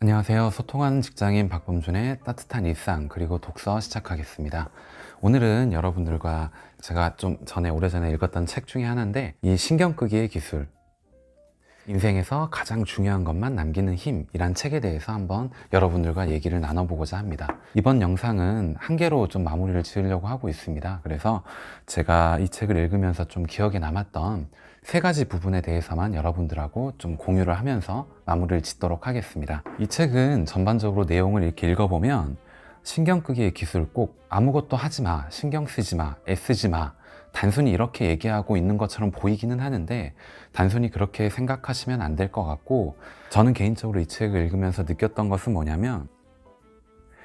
안녕하세요. 소통하는 직장인 박범준의 따뜻한 일상 그리고 독서 시작하겠습니다. 오늘은 여러분들과 제가 좀 전에 오래전에 읽었던 책 중에 하나인데 이 신경 끄기의 기술 인생에서 가장 중요한 것만 남기는 힘이란 책에 대해서 한번 여러분들과 얘기를 나눠보고자 합니다. 이번 영상은 한 개로 좀 마무리를 지으려고 하고 있습니다. 그래서 제가 이 책을 읽으면서 좀 기억에 남았던 세 가지 부분에 대해서만 여러분들하고 좀 공유를 하면서 마무리를 짓도록 하겠습니다. 이 책은 전반적으로 내용을 이렇게 읽어보면 신경 끄기의 기술 꼭 아무것도 하지 마, 신경 쓰지 마, 애쓰지 마, 단순히 이렇게 얘기하고 있는 것처럼 보이기는 하는데 단순히 그렇게 생각하시면 안 될 것 같고 저는 개인적으로 이 책을 읽으면서 느꼈던 것은 뭐냐면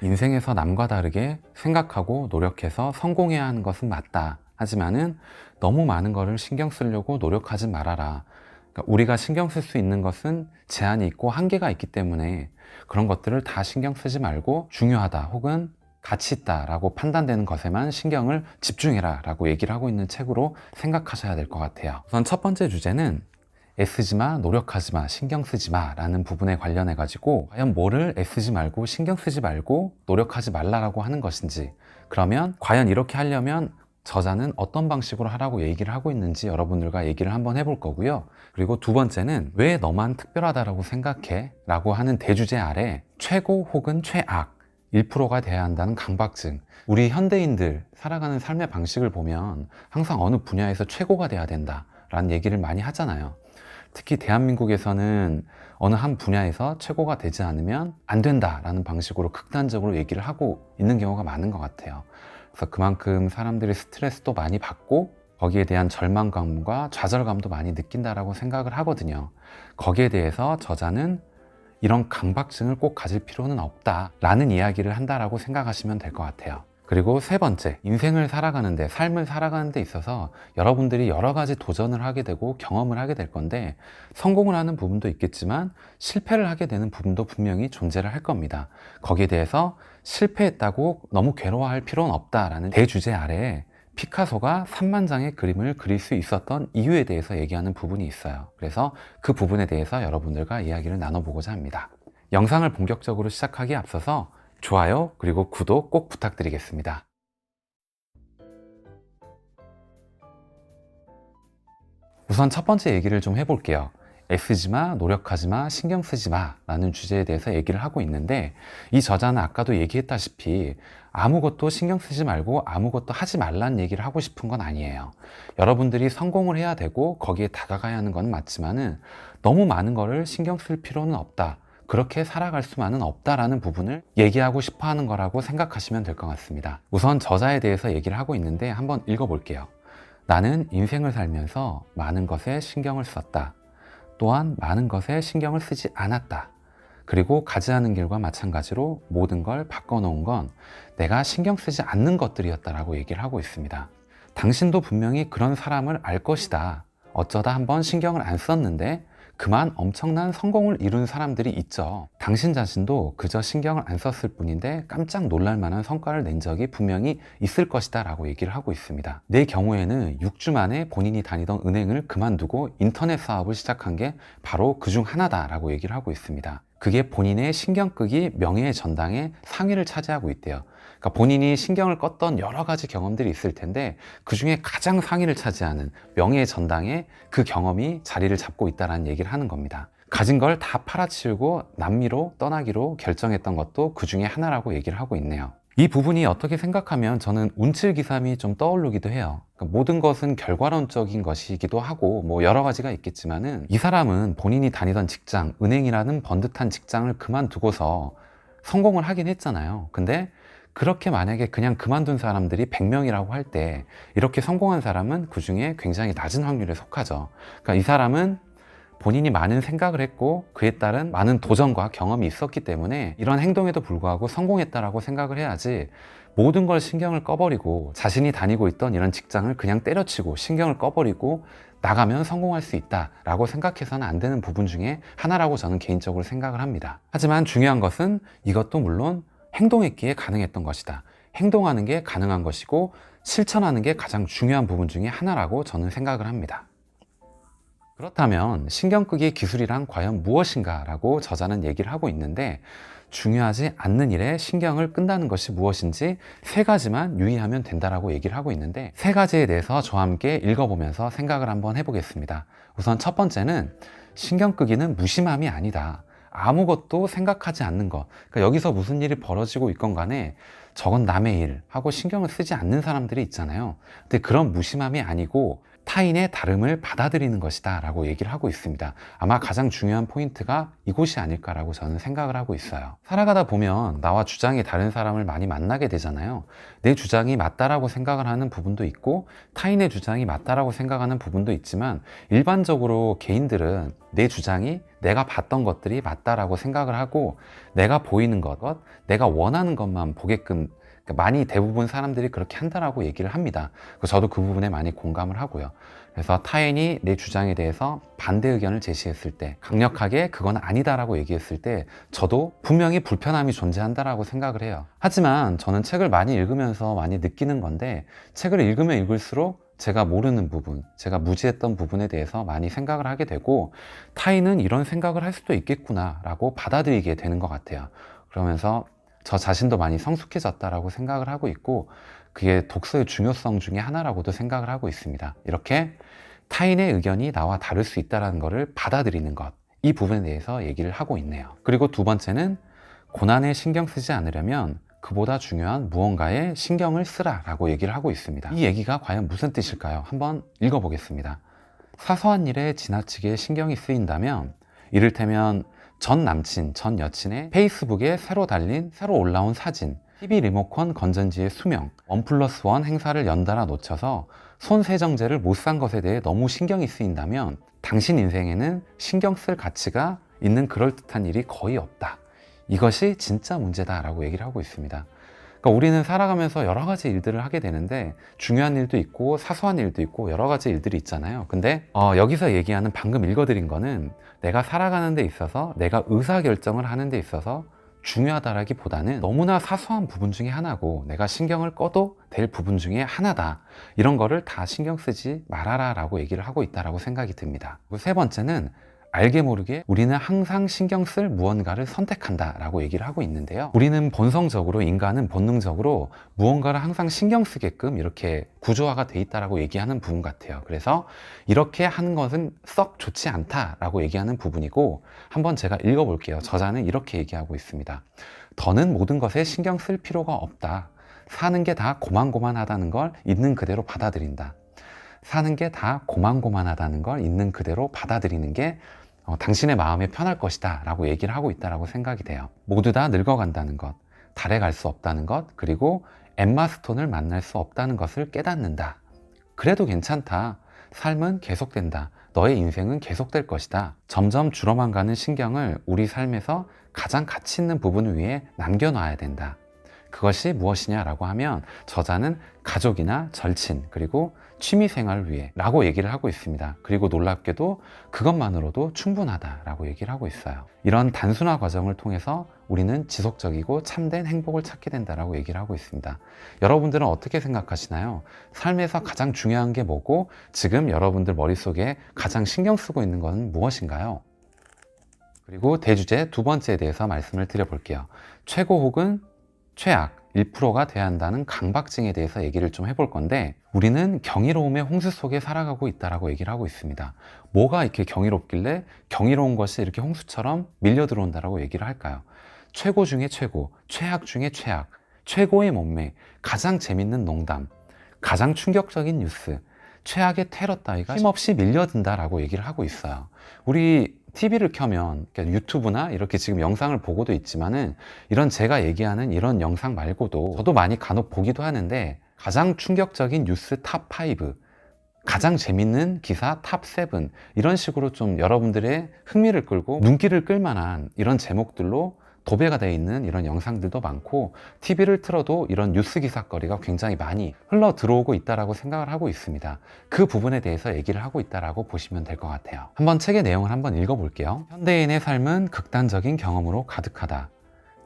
인생에서 남과 다르게 생각하고 노력해서 성공해야 하는 것은 맞다. 하지만은 너무 많은 거를 신경 쓰려고 노력하지 말아라. 그러니까 우리가 신경 쓸 수 있는 것은 제한이 있고 한계가 있기 때문에 그런 것들을 다 신경 쓰지 말고 중요하다 혹은 가치 있다라고 판단되는 것에만 신경을 집중해라 라고 얘기를 하고 있는 책으로 생각하셔야 될 것 같아요. 우선 첫 번째 주제는 애쓰지 마, 노력하지 마, 신경 쓰지 마 라는 부분에 관련해 가지고 과연 뭐를 애쓰지 말고 신경 쓰지 말고 노력하지 말라라고 하는 것인지 그러면 과연 이렇게 하려면 저자는 어떤 방식으로 하라고 얘기를 하고 있는지 여러분들과 얘기를 한번 해볼 거고요. 그리고 두 번째는 왜 너만 특별하다라고 생각해? 라고 하는 대주제 아래 최고 혹은 최악 1%가 돼야 한다는 강박증. 우리 현대인들 살아가는 삶의 방식을 보면 항상 어느 분야에서 최고가 돼야 된다. 라는 얘기를 많이 하잖아요. 특히 대한민국에서는 어느 한 분야에서 최고가 되지 않으면 안 된다라는 방식으로 극단적으로 얘기를 하고 있는 경우가 많은 것 같아요. 그래서 그만큼 사람들이 스트레스도 많이 받고 거기에 대한 절망감과 좌절감도 많이 느낀다라고 생각을 하거든요. 거기에 대해서 저자는 이런 강박증을 꼭 가질 필요는 없다라는 이야기를 한다라고 생각하시면 될 것 같아요. 그리고 세 번째, 인생을 살아가는데, 삶을 살아가는 데 있어서 여러분들이 여러 가지 도전을 하게 되고 경험을 하게 될 건데, 성공을 하는 부분도 있겠지만, 실패를 하게 되는 부분도 분명히 존재를 할 겁니다. 거기에 대해서 실패했다고 너무 괴로워할 필요는 없다라는 대주제 아래에 피카소가 3만 장의 그림을 그릴 수 있었던 이유에 대해서 얘기하는 부분이 있어요. 그래서 그 부분에 대해서 여러분들과 이야기를 나눠보고자 합니다. 영상을 본격적으로 시작하기에 앞서서 좋아요 그리고 구독 꼭 부탁드리겠습니다. 우선 첫 번째 얘기를 좀 해볼게요. 애쓰지 마, 노력하지 마, 신경 쓰지 마 라는 주제에 대해서 얘기를 하고 있는데 이 저자는 아까도 얘기했다시피 아무것도 신경 쓰지 말고 아무것도 하지 말라는 얘기를 하고 싶은 건 아니에요. 여러분들이 성공을 해야 되고 거기에 다가가야 하는 건 맞지만은 너무 많은 거를 신경 쓸 필요는 없다. 그렇게 살아갈 수만은 없다라는 부분을 얘기하고 싶어 하는 거라고 생각하시면 될 것 같습니다. 우선 저자에 대해서 얘기를 하고 있는데 한번 읽어볼게요. 나는 인생을 살면서 많은 것에 신경을 썼다. 또한 많은 것에 신경을 쓰지 않았다. 그리고 가지 않은 길과 마찬가지로 모든 걸 바꿔놓은 건 내가 신경 쓰지 않는 것들이었다라고 얘기를 하고 있습니다. 당신도 분명히 그런 사람을 알 것이다. 어쩌다 한번 신경을 안 썼는데 그만 엄청난 성공을 이룬 사람들이 있죠. 당신 자신도 그저 신경을 안 썼을 뿐인데 깜짝 놀랄 만한 성과를 낸 적이 분명히 있을 것이다 라고 얘기를 하고 있습니다. 내 경우에는 6주 만에 본인이 다니던 은행을 그만두고 인터넷 사업을 시작한 게 바로 그 중 하나다 라고 얘기를 하고 있습니다. 그게 본인의 신경 끄기 명예의 전당에 상위를 차지하고 있대요. 그러니까 본인이 신경을 껐던 여러 가지 경험들이 있을 텐데 그 중에 가장 상위를 차지하는 명예의 전당에 그 경험이 자리를 잡고 있다는 얘기를 하는 겁니다. 가진 걸 다 팔아치우고 남미로 떠나기로 결정했던 것도 그 중에 하나라고 얘기를 하고 있네요. 이 부분이 어떻게 생각하면 저는 운칠기삼이 좀 떠오르기도 해요. 그러니까 모든 것은 결과론적인 것이기도 하고 뭐 여러 가지가 있겠지만은 이 사람은 본인이 다니던 직장, 은행이라는 번듯한 직장을 그만두고서 성공을 하긴 했잖아요. 근데 그렇게 만약에 그냥 그만둔 사람들이 100명이라고 할 때 이렇게 성공한 사람은 그 중에 굉장히 낮은 확률에 속하죠. 그러니까 이 사람은 본인이 많은 생각을 했고 그에 따른 많은 도전과 경험이 있었기 때문에 이런 행동에도 불구하고 성공했다라고 생각을 해야지 모든 걸 신경을 꺼버리고 자신이 다니고 있던 이런 직장을 그냥 때려치고 신경을 꺼버리고 나가면 성공할 수 있다라고 생각해서는 안 되는 부분 중에 하나라고 저는 개인적으로 생각을 합니다. 하지만 중요한 것은 이것도 물론 행동했기에 가능했던 것이다. 행동하는 게 가능한 것이고 실천하는 게 가장 중요한 부분 중에 하나라고 저는 생각을 합니다. 그렇다면 신경끄기 기술이란 과연 무엇인가 라고 저자는 얘기를 하고 있는데 중요하지 않는 일에 신경을 끈다는 것이 무엇인지 세 가지만 유의하면 된다라고 얘기를 하고 있는데 세 가지에 대해서 저와 함께 읽어보면서 생각을 한번 해보겠습니다. 우선 첫 번째는 신경 끄기는 무심함이 아니다. 아무것도 생각하지 않는 것. 그러니까 여기서 무슨 일이 벌어지고 있건 간에 저건 남의 일 하고 신경을 쓰지 않는 사람들이 있잖아요. 근데 그런 무심함이 아니고 타인의 다름을 받아들이는 것이다 라고 얘기를 하고 있습니다. 아마 가장 중요한 포인트가 이곳이 아닐까라고 저는 생각을 하고 있어요. 살아가다 보면 나와 주장이 다른 사람을 많이 만나게 되잖아요. 내 주장이 맞다라고 생각을 하는 부분도 있고 타인의 주장이 맞다라고 생각하는 부분도 있지만 일반적으로 개인들은 내 주장이 내가 봤던 것들이 맞다라고 생각을 하고 내가 보이는 것, 내가 원하는 것만 보게끔 많이 대부분 사람들이 그렇게 한다라고 얘기를 합니다. 저도 그 부분에 많이 공감을 하고요. 그래서 타인이 내 주장에 대해서 반대 의견을 제시했을 때 강력하게 그건 아니다라고 얘기했을 때 저도 분명히 불편함이 존재한다라고 생각을 해요. 하지만 저는 책을 많이 읽으면서 많이 느끼는 건데 책을 읽으면 읽을수록 제가 모르는 부분, 제가 무지했던 부분에 대해서 많이 생각을 하게 되고 타인은 이런 생각을 할 수도 있겠구나라고 받아들이게 되는 것 같아요. 그러면서 저 자신도 많이 성숙해졌다라고 생각을 하고 있고 그게 독서의 중요성 중에 하나라고도 생각을 하고 있습니다. 이렇게 타인의 의견이 나와 다를 수 있다는 것을 받아들이는 것. 이 부분에 대해서 얘기를 하고 있네요. 그리고 두 번째는 고난에 신경 쓰지 않으려면 그보다 중요한 무언가에 신경을 쓰라라고 얘기를 하고 있습니다. 이 얘기가 과연 무슨 뜻일까요? 한번 읽어보겠습니다. 사소한 일에 지나치게 신경이 쓰인다면 이를테면 전 남친, 전 여친의 페이스북에 새로 달린, 새로 올라온 사진, TV 리모컨 건전지의 수명, 원 플러스 원 행사를 연달아 놓쳐서 손 세정제를 못 산 것에 대해 너무 신경이 쓰인다면 당신 인생에는 신경 쓸 가치가 있는 그럴듯한 일이 거의 없다. 이것이 진짜 문제다라고 얘기를 하고 있습니다. 그러니까 우리는 살아가면서 여러 가지 일들을 하게 되는데 중요한 일도 있고 사소한 일도 있고 여러 가지 일들이 있잖아요. 근데 어, 여기서 얘기하는 방금 읽어드린 거는 내가 살아가는 데 있어서 내가 의사결정을 하는 데 있어서 중요하다라기보다는 너무나 사소한 부분 중에 하나고 내가 신경을 꺼도 될 부분 중에 하나다. 이런 거를 다 신경 쓰지 말아라 라고 얘기를 하고 있다라고 생각이 듭니다. 세 번째는 알게 모르게 우리는 항상 신경 쓸 무언가를 선택한다 라고 얘기를 하고 있는데요. 우리는 본성적으로, 인간은 본능적으로 무언가를 항상 신경 쓰게끔 이렇게 구조화가 돼 있다라고 얘기하는 부분 같아요. 그래서 이렇게 하는 것은 썩 좋지 않다라고 얘기하는 부분이고 한번 제가 읽어볼게요. 저자는 이렇게 얘기하고 있습니다. 더는 모든 것에 신경 쓸 필요가 없다. 사는 게 다 고만고만하다는 걸 있는 그대로 받아들인다. 사는 게 다 고만고만하다는 걸 있는 그대로 받아들이는 게 어, 당신의 마음이 편할 것이다 라고 얘기를 하고 있다라고 생각이 돼요. 모두 다 늙어간다는 것, 달에 갈 수 없다는 것, 그리고 엠마 스톤을 만날 수 없다는 것을 깨닫는다. 그래도 괜찮다. 삶은 계속된다. 너의 인생은 계속될 것이다. 점점 줄어만 가는 신경을 우리 삶에서 가장 가치 있는 부분 위에 남겨놔야 된다. 그것이 무엇이냐라고 하면 저자는 가족이나 절친 그리고 취미생활을 위해 라고 얘기를 하고 있습니다. 그리고 놀랍게도 그것만으로도 충분하다라고 얘기를 하고 있어요. 이런 단순화 과정을 통해서 우리는 지속적이고 참된 행복을 찾게 된다라고 얘기를 하고 있습니다. 여러분들은 어떻게 생각하시나요? 삶에서 가장 중요한 게 뭐고 지금 여러분들 머릿속에 가장 신경 쓰고 있는 것은 무엇인가요? 그리고 대주제 두 번째에 대해서 말씀을 드려볼게요. 최고 혹은 최악 1%가 돼야 한다는 강박증에 대해서 얘기를 좀 해볼 건데 우리는 경이로움의 홍수 속에 살아가고 있다라고 얘기를 하고 있습니다. 뭐가 이렇게 경이롭길래 경이로운 것이 이렇게 홍수처럼 밀려 들어온다라고 얘기를 할까요? 최고 중에 최고, 최악 중에 최악, 최고의 몸매, 가장 재밌는 농담, 가장 충격적인 뉴스, 최악의 테러 따위가 힘없이 밀려든다라고 얘기를 하고 있어요. 우리 TV를 켜면 그러니까 유튜브나 이렇게 지금 영상을 보고도 있지만은 이런 제가 얘기하는 이런 영상 말고도 저도 많이 간혹 보기도 하는데 가장 충격적인 뉴스 탑 5 가장 재밌는 기사 탑 7 이런 식으로 좀 여러분들의 흥미를 끌고 눈길을 끌 만한 이런 제목들로 도배가 되어 있는 이런 영상들도 많고 TV를 틀어도 이런 뉴스 기사거리가 굉장히 많이 흘러 들어오고 있다라고 생각을 하고 있습니다. 그 부분에 대해서 얘기를 하고 있다라고 보시면 될 것 같아요. 한번 책의 내용을 한번 읽어볼게요. 현대인의 삶은 극단적인 경험으로 가득하다.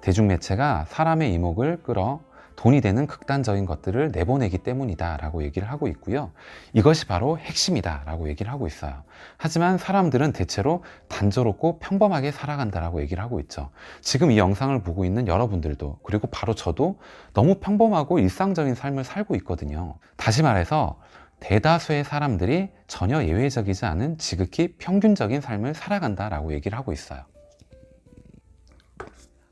대중매체가 사람의 이목을 끌어 돈이 되는 극단적인 것들을 내보내기 때문이다 라고 얘기를 하고 있고요. 이것이 바로 핵심이다 라고 얘기를 하고 있어요. 하지만 사람들은 대체로 단조롭고 평범하게 살아간다 라고 얘기를 하고 있죠. 지금 이 영상을 보고 있는 여러분들도 그리고 바로 저도 너무 평범하고 일상적인 삶을 살고 있거든요. 다시 말해서 대다수의 사람들이 전혀 예외적이지 않은 지극히 평균적인 삶을 살아간다라고 얘기를 하고 있어요.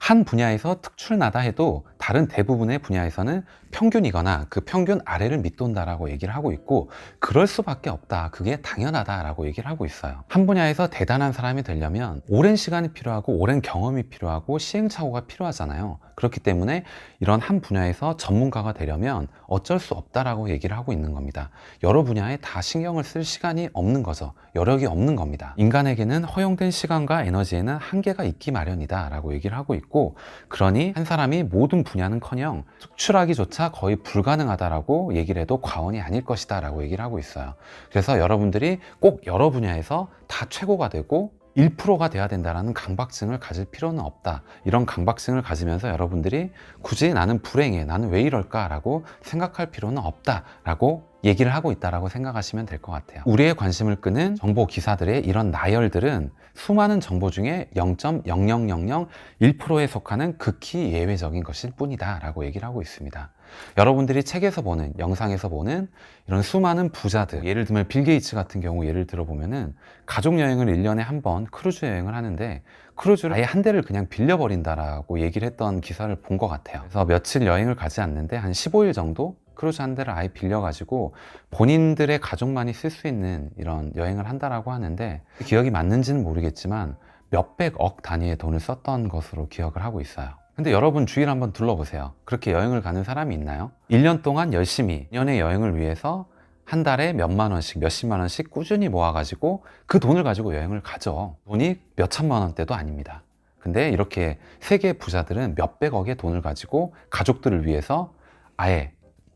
한 분야에서 특출나다 해도 다른 대부분의 분야에서는 평균이거나 그 평균 아래를 밑돈다라고 얘기를 하고 있고 그럴 수밖에 없다. 그게 당연하다라고 얘기를 하고 있어요. 한 분야에서 대단한 사람이 되려면 오랜 시간이 필요하고 오랜 경험이 필요하고 시행착오가 필요하잖아요. 그렇기 때문에 이런 한 분야에서 전문가가 되려면 어쩔 수 없다라고 얘기를 하고 있는 겁니다. 여러 분야에 다 신경을 쓸 시간이 없는 거죠. 여력이 없는 겁니다. 인간에게는 허용된 시간과 에너지에는 한계가 있기 마련이다라고 얘기를 하고 있고 그러니 한 사람이 모든 분야는커녕 특출하기조차 거의 불가능하다라고 얘기를 해도 과언이 아닐 것이다 라고 얘기를 하고 있어요. 그래서 여러분들이 꼭 여러 분야에서 다 최고가 되고 1%가 돼야 된다라는 강박증을 가질 필요는 없다. 이런 강박증을 가지면서 여러분들이 굳이 나는 불행해, 나는 왜 이럴까라고 생각할 필요는 없다라고 얘기를 하고 있다라고 생각하시면 될 것 같아요. 우리의 관심을 끄는 정보 기사들의 이런 나열들은 수많은 정보 중에 0.0001%에 속하는 극히 예외적인 것일 뿐이다라고 얘기를 하고 있습니다. 여러분들이 책에서 보는, 영상에서 보는 이런 수많은 부자들, 예를 들면 빌 게이츠 같은 경우 예를 들어보면은 가족 여행을 1년에 한 번 크루즈 여행을 하는데 크루즈를 아예 한 대를 그냥 빌려버린다라고 얘기를 했던 기사를 본 것 같아요. 그래서 며칠 여행을 가지 않는데 한 15일 정도 크루즈 한 대를 아예 빌려가지고 본인들의 가족만이 쓸 수 있는 이런 여행을 한다라고 하는데 기억이 맞는지는 모르겠지만 몇백억 단위의 돈을 썼던 것으로 기억을 하고 있어요. 근데 여러분 주위를 한번 둘러보세요. 그렇게 여행을 가는 사람이 있나요? 1년 동안 열심히 년의 여행을 위해서 한 달에 몇만 원씩, 몇십만 원씩 꾸준히 모아가지고 그 돈을 가지고 여행을 가죠. 돈이 몇천만 원대도 아닙니다. 근데 이렇게 세계 부자들은 몇백억의 돈을 가지고 가족들을 위해서 아예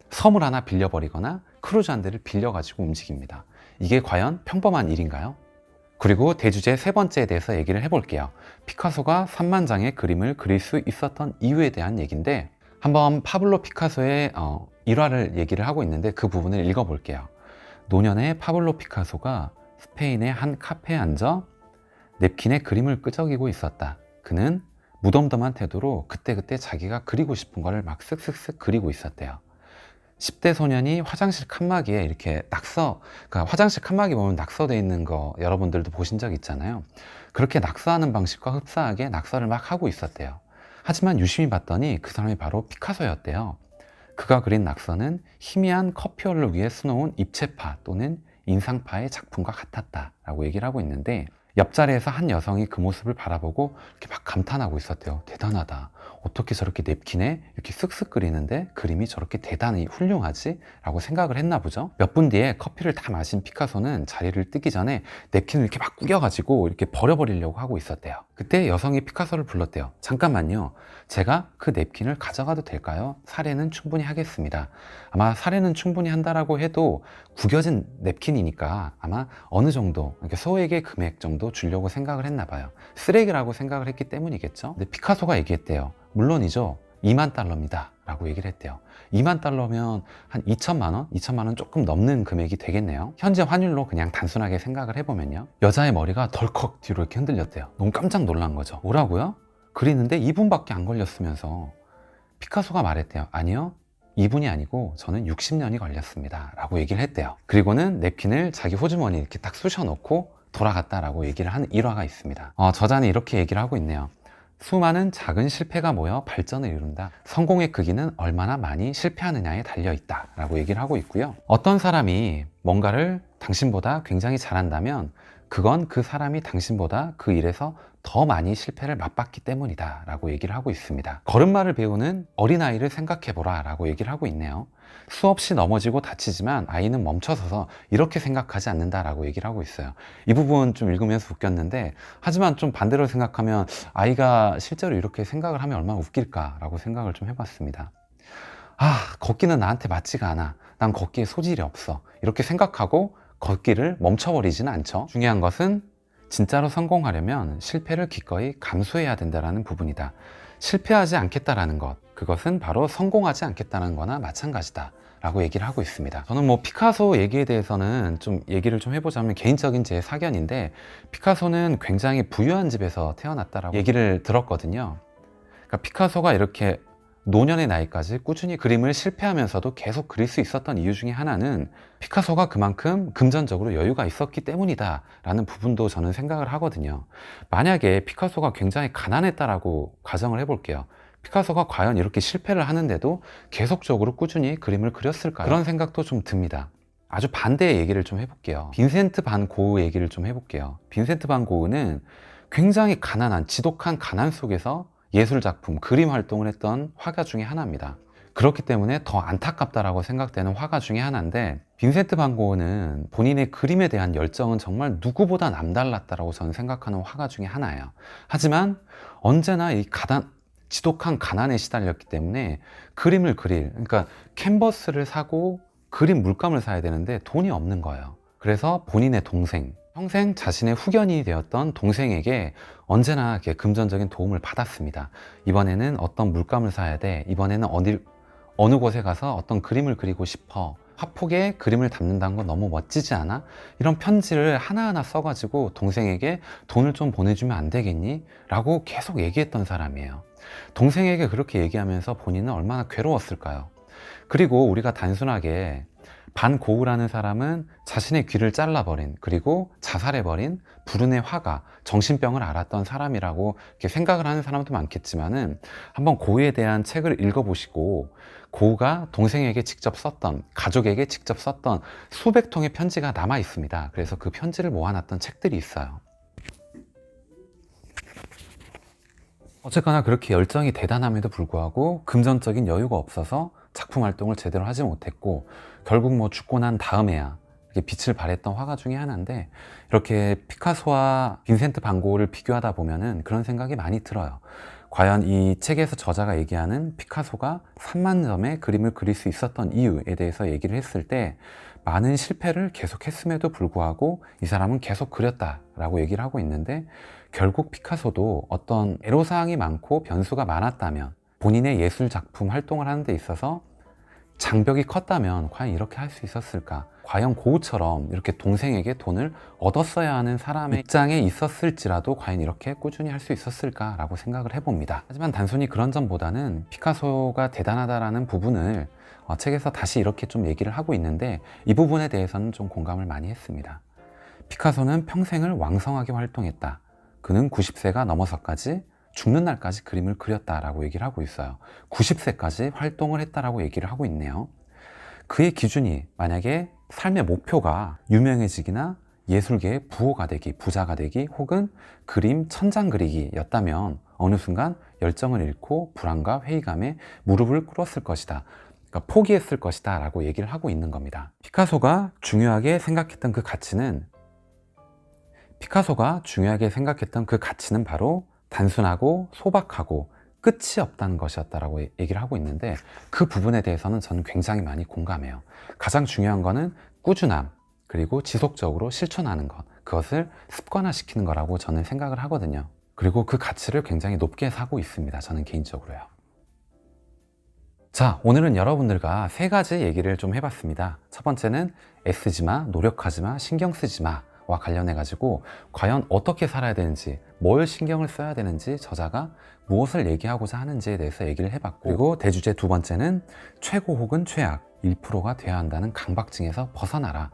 섬을 하나 빌려버리거나 크루즈 한 대를 빌려가지고 움직입니다. 이게 과연 평범한 일인가요? 그리고 대주제 세 번째에 대해서 얘기를 해볼게요. 피카소가 3만 장의 그림을 그릴 수 있었던 이유에 대한 얘기인데 한번 파블로 피카소의 어, 일화를 얘기를 하고 있는데 그 부분을 읽어볼게요. 노년의 파블로 피카소가 스페인의 한 카페에 앉아 냅킨에 그림을 끄적이고 있었다. 그는 무덤덤한 태도로 그때그때 자기가 그리고 싶은 거를 막 쓱쓱쓱 그리고 있었대요. 10대 소년이 화장실 칸막이에 이렇게 낙서, 그러니까 화장실 칸막이 보면 낙서돼 있는 거 여러분들도 보신 적 있잖아요. 그렇게 낙서하는 방식과 흡사하게 낙서를 막 하고 있었대요. 하지만 유심히 봤더니 그 사람이 바로 피카소였대요. 그가 그린 낙서는 희미한 커피홀을 위해 수놓은 입체파 또는 인상파의 작품과 같았다라고 얘기를 하고 있는데 옆자리에서 한 여성이 그 모습을 바라보고 이렇게 막 감탄하고 있었대요. 대단하다. 어떻게 저렇게 냅킨에 이렇게 쓱쓱 그리는데 그림이 저렇게 대단히 훌륭하지? 라고 생각을 했나 보죠. 몇 분 뒤에 커피를 다 마신 피카소는 자리를 뜨기 전에 냅킨을 이렇게 막 구겨가지고 이렇게 버려버리려고 하고 있었대요. 그때 여성이 피카소를 불렀대요. 잠깐만요. 제가 그 냅킨을 가져가도 될까요? 사례는 충분히 하겠습니다. 아마 사례는 충분히 한다라고 해도 구겨진 냅킨이니까 아마 어느 정도, 이렇게 소액의 금액 정도 주려고 생각을 했나 봐요. 쓰레기라고 생각을 했기 때문이겠죠. 근데 피카소가 얘기했대요. 물론이죠. 2만 달러입니다. 라고 얘기를 했대요. 2만 달러면 한 2천만 원? 2천만 원 조금 넘는 금액이 되겠네요. 현재 환율로 그냥 단순하게 생각을 해보면요. 여자의 머리가 덜컥 뒤로 이렇게 흔들렸대요. 너무 깜짝 놀란 거죠. 뭐라고요? 그리는데 2분밖에 안 걸렸으면서 피카소가 말했대요. 아니요. 2분이 아니고 저는 60년이 걸렸습니다. 라고 얘기를 했대요. 그리고는 냅킨을 자기 호주머니 이렇게 딱 쑤셔놓고 돌아갔다라고 얘기를 한 일화가 있습니다. 어, 저자는 이렇게 얘기를 하고 있네요. 수많은 작은 실패가 모여 발전을 이룬다. 성공의 크기는 얼마나 많이 실패하느냐에 달려 있다. 라고 얘기를 하고 있고요. 어떤 사람이 뭔가를 당신보다 굉장히 잘한다면 그건 그 사람이 당신보다 그 일에서 더 많이 실패를 맛봤기 때문이다 라고 얘기를 하고 있습니다. 걸음마를 배우는 어린아이를 생각해보라 라고 얘기를 하고 있네요. 수없이 넘어지고 다치지만 아이는 멈춰서서 이렇게 생각하지 않는다 라고 얘기를 하고 있어요. 이 부분 좀 읽으면서 웃겼는데 하지만 좀 반대로 생각하면 아이가 실제로 이렇게 생각을 하면 얼마나 웃길까 라고 생각을 좀 해봤습니다. 아, 걷기는 나한테 맞지가 않아. 난 걷기에 소질이 없어. 이렇게 생각하고 걷기를 멈춰버리지는 않죠. 중요한 것은 진짜로 성공하려면 실패를 기꺼이 감수해야 된다는 부분이다. 실패하지 않겠다라는 것, 그것은 바로 성공하지 않겠다는 거나 마찬가지다. 라고 얘기를 하고 있습니다. 저는 뭐 피카소 얘기에 대해서는 좀 얘기를 좀 해보자면 개인적인 제 사견인데 피카소는 굉장히 부유한 집에서 태어났다라고 얘기를 들었거든요. 그러니까 피카소가 이렇게 노년의 나이까지 꾸준히 그림을 실패하면서도 계속 그릴 수 있었던 이유 중에 하나는 피카소가 그만큼 금전적으로 여유가 있었기 때문이다 라는 부분도 저는 생각을 하거든요. 만약에 피카소가 굉장히 가난했다라고 가정을 해볼게요. 피카소가 과연 이렇게 실패를 하는데도 계속적으로 꾸준히 그림을 그렸을까요? 그런 생각도 좀 듭니다. 아주 반대의 얘기를 좀 해볼게요. 빈센트 반 고흐 얘기를 좀 해볼게요. 빈센트 반 고흐는 굉장히 가난한, 지독한 가난 속에서 예술 작품, 그림 활동을 했던 화가 중에 하나입니다. 그렇기 때문에 더 안타깝다라고 생각되는 화가 중에 하나인데 빈센트 반 고흐는 본인의 그림에 대한 열정은 정말 누구보다 남달랐다라고 저는 생각하는 화가 중에 하나예요. 하지만 언제나 이 가단 지독한 가난에 시달렸기 때문에 그림을 그릴 그러니까 캔버스를 사고 그림 물감을 사야 되는데 돈이 없는 거예요. 그래서 본인의 동생 평생 자신의 후견이 되었던 동생에게 언제나 이렇게 금전적인 도움을 받았습니다. 이번에는 어떤 물감을 사야 돼. 이번에는 어디, 어느 곳에 가서 어떤 그림을 그리고 싶어. 화폭에 그림을 담는다는 건 너무 멋지지 않아? 이런 편지를 하나하나 써가지고 동생에게 돈을 좀 보내주면 안 되겠니? 라고 계속 얘기했던 사람이에요. 동생에게 그렇게 얘기하면서 본인은 얼마나 괴로웠을까요? 그리고 우리가 단순하게 반고우라는 사람은 자신의 귀를 잘라버린 그리고 자살해버린 불운의 화가 정신병을 앓았던 사람이라고 이렇게 생각을 하는 사람도 많겠지만은 한번 고우에 대한 책을 읽어보시고 고우가 동생에게 직접 썼던 가족에게 직접 썼던 수백 통의 편지가 남아 있습니다. 그래서 그 편지를 모아놨던 책들이 있어요. 어쨌거나 그렇게 열정이 대단함에도 불구하고 금전적인 여유가 없어서 작품 활동을 제대로 하지 못했고 결국 뭐 죽고 난 다음에야 빛을 발했던 화가 중에 하나인데 이렇게 피카소와 빈센트 반 고흐를 비교하다 보면은 그런 생각이 많이 들어요. 과연 이 책에서 저자가 얘기하는 피카소가 3만 점의 그림을 그릴 수 있었던 이유에 대해서 얘기를 했을 때 많은 실패를 계속했음에도 불구하고 이 사람은 계속 그렸다라고 얘기를 하고 있는데 결국 피카소도 어떤 애로사항이 많고 변수가 많았다면 본인의 예술 작품 활동을 하는 데 있어서 장벽이 컸다면 과연 이렇게 할 수 있었을까? 과연 고우처럼 이렇게 동생에게 돈을 얻었어야 하는 사람의 입장에 있었을지라도 과연 이렇게 꾸준히 할 수 있었을까라고 생각을 해봅니다. 하지만 단순히 그런 점보다는 피카소가 대단하다라는 부분을 어, 책에서 다시 이렇게 좀 얘기를 하고 있는데 이 부분에 대해서는 좀 공감을 많이 했습니다. 피카소는 평생을 왕성하게 활동했다. 그는 90세가 넘어서까지 죽는 날까지 그림을 그렸다라고 얘기를 하고 있어요. 90세까지 활동을 했다라고 얘기를 하고 있네요. 그의 기준이 만약에 삶의 목표가 유명해지기나 예술계의 부호가 되기, 부자가 되기, 혹은 그림 천장 그리기였다면 어느 순간 열정을 잃고 불안과 회의감에 무릎을 꿇었을 것이다. 그러니까 포기했을 것이다 라고 얘기를 하고 있는 겁니다. 피카소가 중요하게 생각했던 그 가치는 피카소가 중요하게 생각했던 그 가치는 바로 단순하고 소박하고 끝이 없다는 것이었다라고 얘기를 하고 있는데 그 부분에 대해서는 저는 굉장히 많이 공감해요. 가장 중요한 거는 꾸준함 그리고 지속적으로 실천하는 것 그것을 습관화시키는 거라고 저는 생각을 하거든요. 그리고 그 가치를 굉장히 높게 사고 있습니다. 저는 개인적으로요. 자, 오늘은 여러분들과 세 가지 얘기를 좀 해봤습니다. 첫 번째는 애쓰지 마, 노력하지 마, 신경 쓰지 마. 와 관련해 가지고 과연 어떻게 살아야 되는지 뭘 신경을 써야 되는지 저자가 무엇을 얘기하고자 하는지에 대해서 얘기를 해봤고 그리고 대주제 두 번째는 최고 혹은 최악 1%가 돼야 한다는 강박증에서 벗어나라.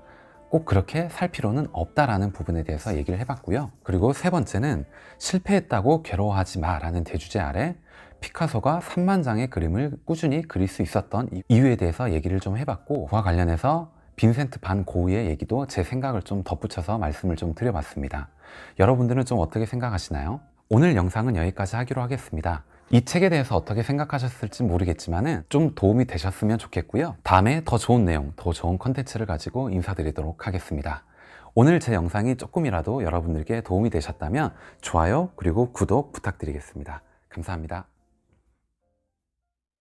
꼭 그렇게 살 필요는 없다라는 부분에 대해서 얘기를 해봤고요. 그리고 세 번째는 실패했다고 괴로워하지 마라는 대주제 아래 피카소가 3만 장의 그림을 꾸준히 그릴 수 있었던 이유에 대해서 얘기를 좀 해봤고 그와 관련해서 빈센트 반 고흐의 얘기도 제 생각을 좀 덧붙여서 말씀을 좀 드려봤습니다. 여러분들은 좀 어떻게 생각하시나요? 오늘 영상은 여기까지 하기로 하겠습니다. 이 책에 대해서 어떻게 생각하셨을지 모르겠지만 좀 도움이 되셨으면 좋겠고요. 다음에 더 좋은 내용, 더 좋은 컨텐츠를 가지고 인사드리도록 하겠습니다. 오늘 제 영상이 조금이라도 여러분들께 도움이 되셨다면 좋아요 그리고 구독 부탁드리겠습니다. 감사합니다.